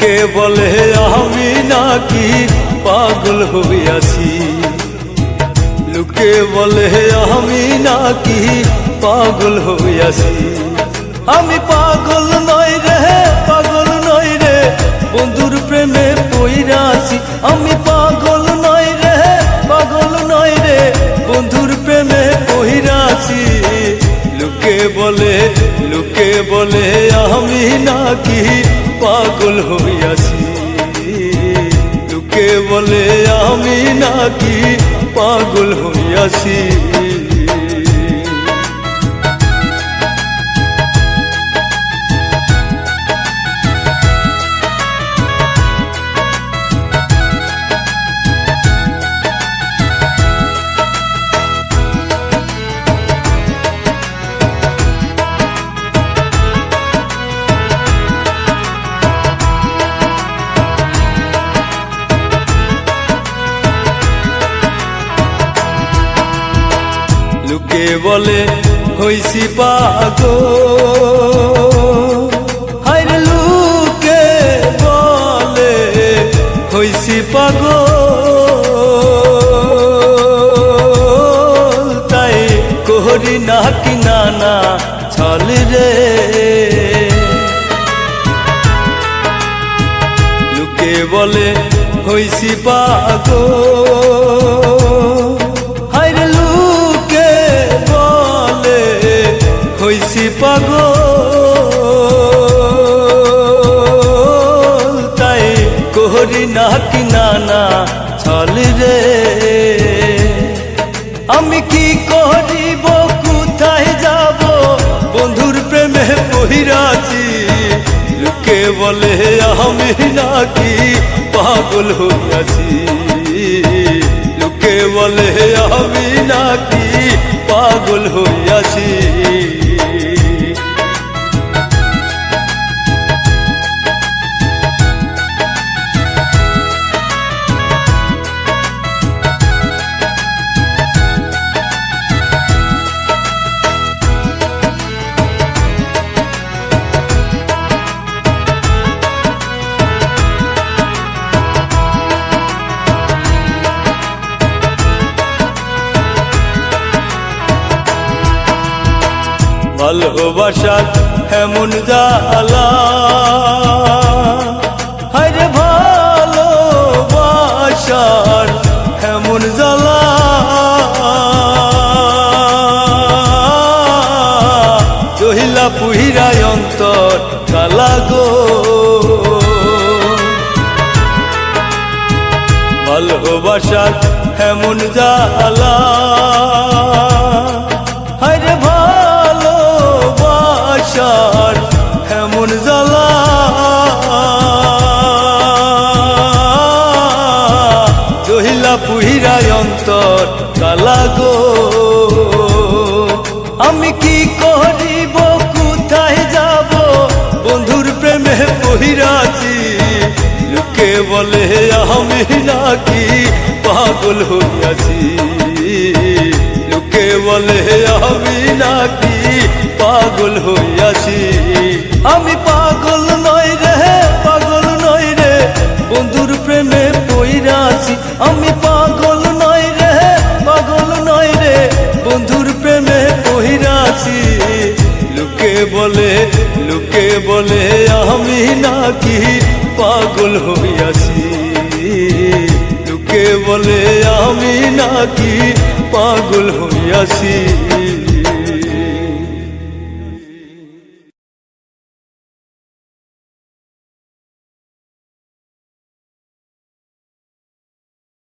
লোকে বলে, আমি নাকি পাগল হইয়াছি লোকে বলে, আমি নাকি পাগল হইয়াছি আমি পাগল নই রে, পাগল নই রে, বন্ধুর প্রেমে পইরাছি আমি পাগল নই রে, পাগল নই রে, বন্ধুর প্রেমে পইরাছি লোকে বলে লোকে বলে, আমি নাকি পাগল হইয়াছি। লোকে বলে আমি নাকি পাগল হইয়াছি? লোকে বলে হইছি পাগো হাইরে লোকে বলে হইছি পাগো তাই কোহরি না কি নানা ছল রে? বলে হইছি পাগো হইছি পাগো তাই কোহরি না কি নানা ছল রে। আমি কি করিব, কোথায় যাব? বন্ধুর প্রেমে পহিরাছি লোকে বলে আমি নাকি পাগল হইয়াছি লোকে বলে আমি নাকি পাগল হইয়াছি ভালোবাসার এমন জালা হায়রে ভালোবাসার এমন জালা জহিলা পুহিরায় অন্তর কালা গো। ভালোবাসার জহিলা পুহিরায় অন্তর কালা গো। আমি কি করিব, কোথায় যাব? বন্ধুর প্রেমে পহিরাছি, লোকে বলে আমি নাকি পাগল হইয়াছি। লোকে বলে আমি নাকি পাগল হইয়াছি। আমি পাগল বলে লোকে বলে আমি নাকি পাগল হইয়াছি। লোকে বলে আমি নাকি পাগল হইয়াছি।